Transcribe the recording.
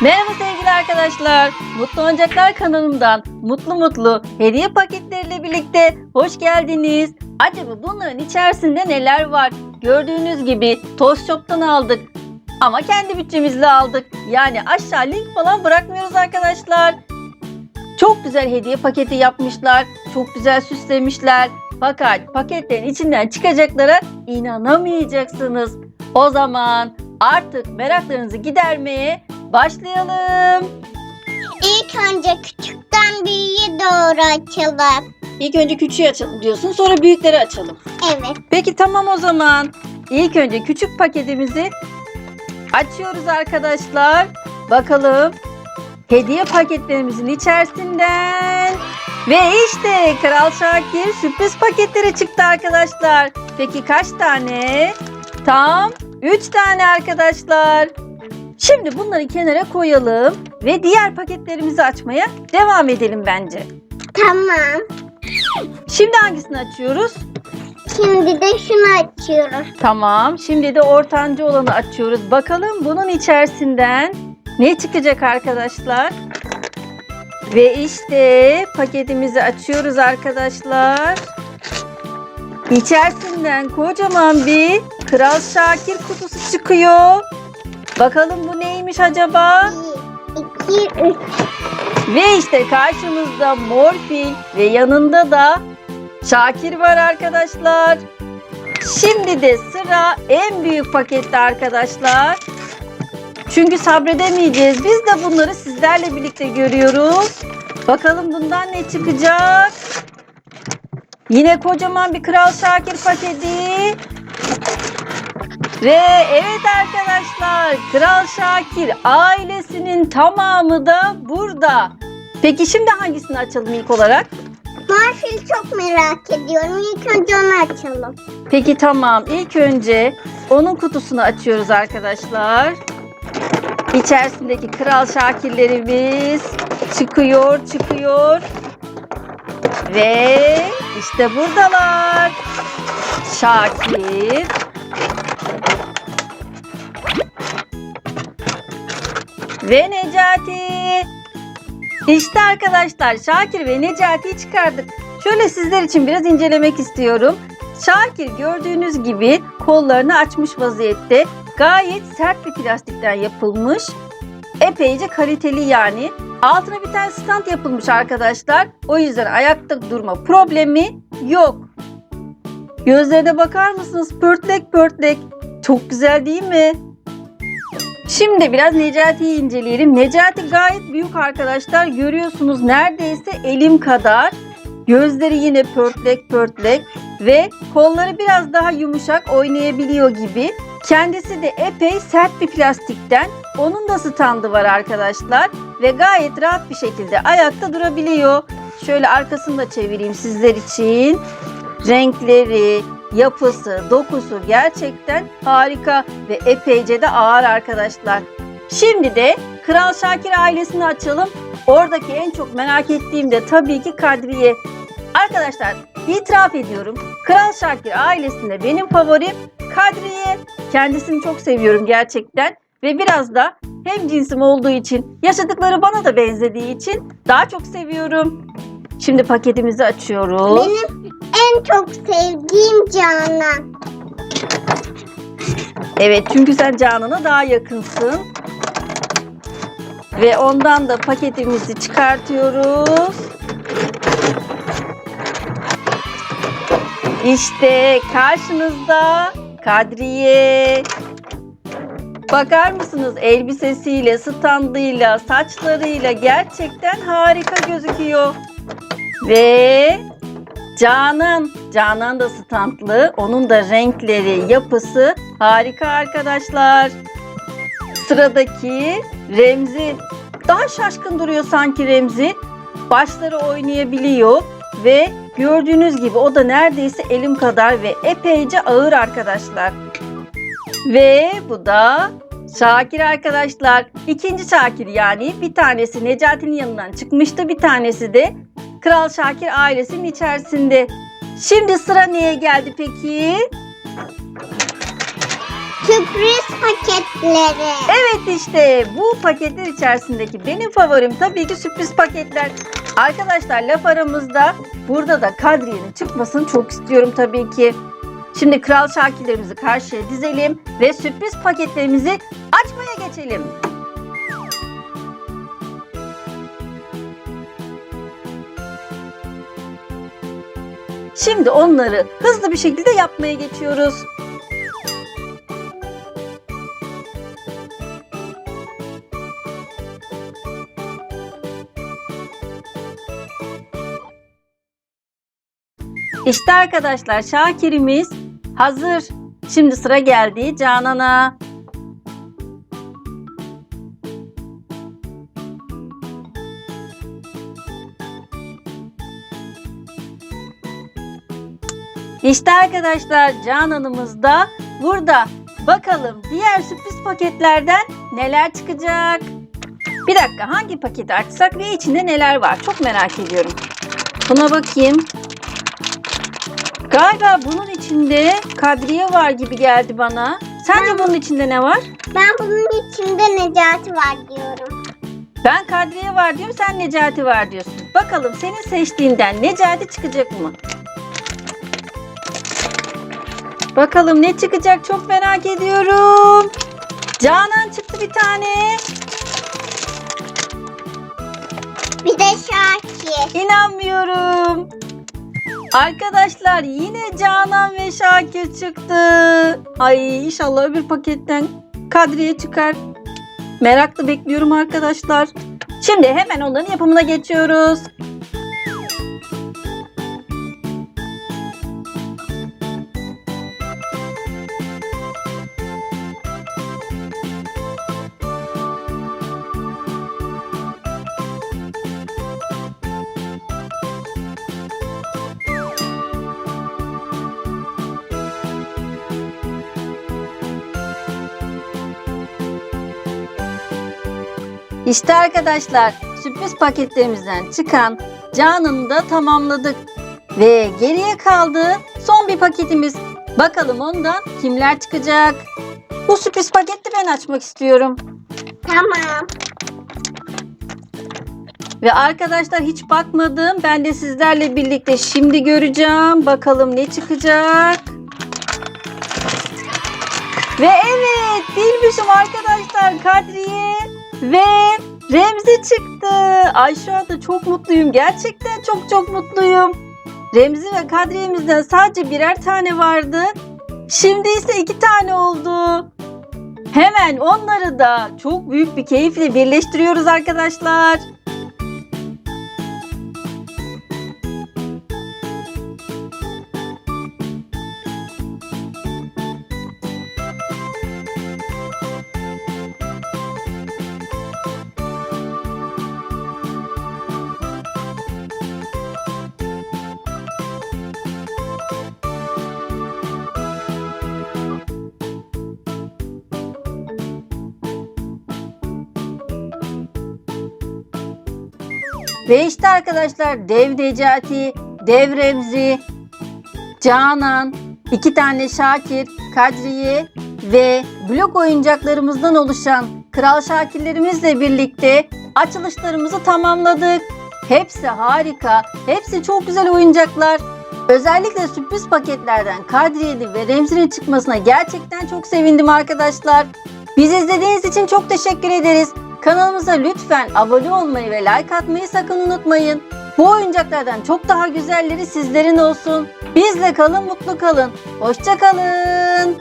Merhaba sevgili arkadaşlar. Mutlu Oyuncaklar kanalımdan mutlu mutlu hediye paketleriyle birlikte hoş geldiniz. Acaba bunların içerisinde neler var? Gördüğünüz gibi Toz Shop'tan aldık. Ama kendi bütçemizle aldık. Yani aşağı link falan bırakmıyoruz arkadaşlar. Çok güzel hediye paketi yapmışlar. Çok güzel süslemişler. Fakat paketlerin içinden çıkacaklara inanamayacaksınız. O zaman artık meraklarınızı gidermeye başlayalım. İlk önce küçükten büyüğe doğru açalım. İlk önce küçüğü açalım diyorsun sonra büyükleri açalım. Evet. Peki tamam o zaman. İlk önce küçük paketimizi açıyoruz arkadaşlar. Bakalım hediye paketlerimizin içerisinden ve işte Kral Şakir sürpriz paketleri çıktı arkadaşlar. Peki kaç tane? Tam 3 tane arkadaşlar. Şimdi bunları kenara koyalım ve diğer paketlerimizi açmaya devam edelim bence. Tamam. Şimdi hangisini açıyoruz? Şimdi de şunu açıyoruz. Tamam. Şimdi de ortanca olanı açıyoruz. Bakalım bunun içerisinden ne çıkacak arkadaşlar? Ve işte paketimizi açıyoruz arkadaşlar. İçerisinden kocaman bir Kral Şakir kutusu çıkıyor. Bakalım bu neymiş acaba? İki, üç. Ve işte karşımızda Morfil ve yanında da Şakir var arkadaşlar. Şimdi de sıra en büyük pakette arkadaşlar. Çünkü sabredemeyeceğiz. Biz de bunları sizlerle birlikte görüyoruz. Bakalım bundan ne çıkacak? Yine kocaman bir Kral Şakir paketi. Ve evet arkadaşlar Kral Şakir ailesinin tamamı da burada. Peki şimdi hangisini açalım ilk olarak? Marfil çok merak ediyorum. İlk önce onu açalım. Peki tamam. İlk önce onun kutusunu açıyoruz arkadaşlar. İçerisindeki kral şakirlerimiz çıkıyor, çıkıyor. Ve işte buradalar. Şakir. Ve Necati. İşte arkadaşlar Şakir ve Necati'yi çıkardık. Şöyle sizler için biraz incelemek istiyorum. Şakir gördüğünüz gibi kollarını açmış vaziyette. Gayet sert bir plastikten yapılmış. Epeyce kaliteli yani. Altına bir tane stand yapılmış arkadaşlar. O yüzden ayakta durma problemi yok. Gözlerine bakar mısınız? Pörtlek pörtlek. Çok güzel değil mi? Şimdi biraz Necati'yi inceleyelim. Necati gayet büyük arkadaşlar. Görüyorsunuz neredeyse elim kadar. Gözleri yine pörtlek pörtlek ve kolları biraz daha yumuşak oynayabiliyor gibi. Kendisi de epey sert bir plastikten. Onun da standı var arkadaşlar ve gayet rahat bir şekilde ayakta durabiliyor. Şöyle arkasını da çevireyim sizler için. Renkleri, yapısı, dokusu gerçekten harika ve epeyce de ağır arkadaşlar. Şimdi de Kral Şakir ailesini açalım. Oradaki en çok merak ettiğim de tabii ki Kadriye. Arkadaşlar itiraf ediyorum. Kral Şakir ailesinde benim favorim Kadriye. Kendisini çok seviyorum gerçekten. Ve biraz da hem cinsim olduğu için, yaşadıkları bana da benzediği için daha çok seviyorum. Şimdi paketimizi açıyoruz. Benim en çok sevdiğim Canan. Evet çünkü sen Canan'a daha yakınsın. Ve ondan da paketimizi çıkartıyoruz. İşte karşınızda Kadriye. Bakar mısınız elbisesiyle, standıyla, saçlarıyla gerçekten harika gözüküyor. Ve Canan. Canan da standlı. Onun da renkleri, yapısı harika arkadaşlar. Sıradaki Remzi. Daha şaşkın duruyor sanki Remzi. Başları oynayabiliyor ve gördüğünüz gibi o da neredeyse elim kadar ve epeyce ağır arkadaşlar. Ve bu da Şakir arkadaşlar. İkinci Şakir yani bir tanesi Necati'nin yanından çıkmıştı. Bir tanesi de Kral Şakir ailesinin içerisinde. Şimdi sıra neye geldi peki? Sürpriz paketleri. Evet işte bu paketler içerisindeki benim favorim tabii ki sürpriz paketler. Arkadaşlar laf aramızda burada da Kadriye'nin çıkmasını çok istiyorum tabii ki. Şimdi kral şakirlerimizi karşıya dizelim ve sürpriz paketlerimizi açmaya geçelim. Şimdi onları hızlı bir şekilde yapmaya geçiyoruz. İşte arkadaşlar Şakir'imiz hazır. Şimdi sıra geldi Canan'a. İşte arkadaşlar Canan'ımız da burada. Bakalım diğer sürpriz paketlerden neler çıkacak? Bir dakika hangi paketi açsak ve içinde neler var? Çok merak ediyorum. Buna bakayım. Galiba bunun içinde Kadriye var gibi geldi bana. Sence bunun içinde ne var? Ben bunun içinde Necati var diyorum. Ben Kadriye var diyorum, sen Necati var diyorsun. Bakalım senin seçtiğinden Necati çıkacak mı? Bakalım ne çıkacak çok merak ediyorum. Canan çıktı bir tane. Bir de Şakir. İnanmıyorum. Arkadaşlar yine Canan ve Şakir çıktı. Ay inşallah öbür paketten Kadriye çıkar. Merakla bekliyorum arkadaşlar. Şimdi hemen onların yapımına geçiyoruz. İşte arkadaşlar sürpriz paketlerimizden çıkan Canan'ı da tamamladık. Ve geriye kaldı son bir paketimiz. Bakalım ondan kimler çıkacak? Bu sürpriz paketi ben açmak istiyorum. Tamam. Ve arkadaşlar hiç bakmadım. Ben de sizlerle birlikte şimdi göreceğim. Bakalım ne çıkacak. Ve evet bilmişim arkadaşlar Kadriye ve Remzi çıktı. Ay şu anda çok mutluyum. Gerçekten çok çok mutluyum. Remzi ve Kadriye'mizden sadece birer tane vardı. Şimdi ise iki tane oldu. Hemen onları da çok büyük bir keyifle birleştiriyoruz arkadaşlar. Ve işte arkadaşlar Dev Necati, Dev Remzi, Canan, iki tane Şakir, Kadriye ve blok oyuncaklarımızdan oluşan Kral Şakirlerimizle birlikte açılışlarımızı tamamladık. Hepsi harika, hepsi çok güzel oyuncaklar. Özellikle sürpriz paketlerden Kadriye'li ve Remzi'nin çıkmasına gerçekten çok sevindim arkadaşlar. Bizi izlediğiniz için çok teşekkür ederiz. Kanalımıza lütfen abone olmayı ve like atmayı sakın unutmayın. Bu oyuncaklardan çok daha güzelleri sizlerin olsun. Bizle kalın, mutlu kalın. Hoşça kalın.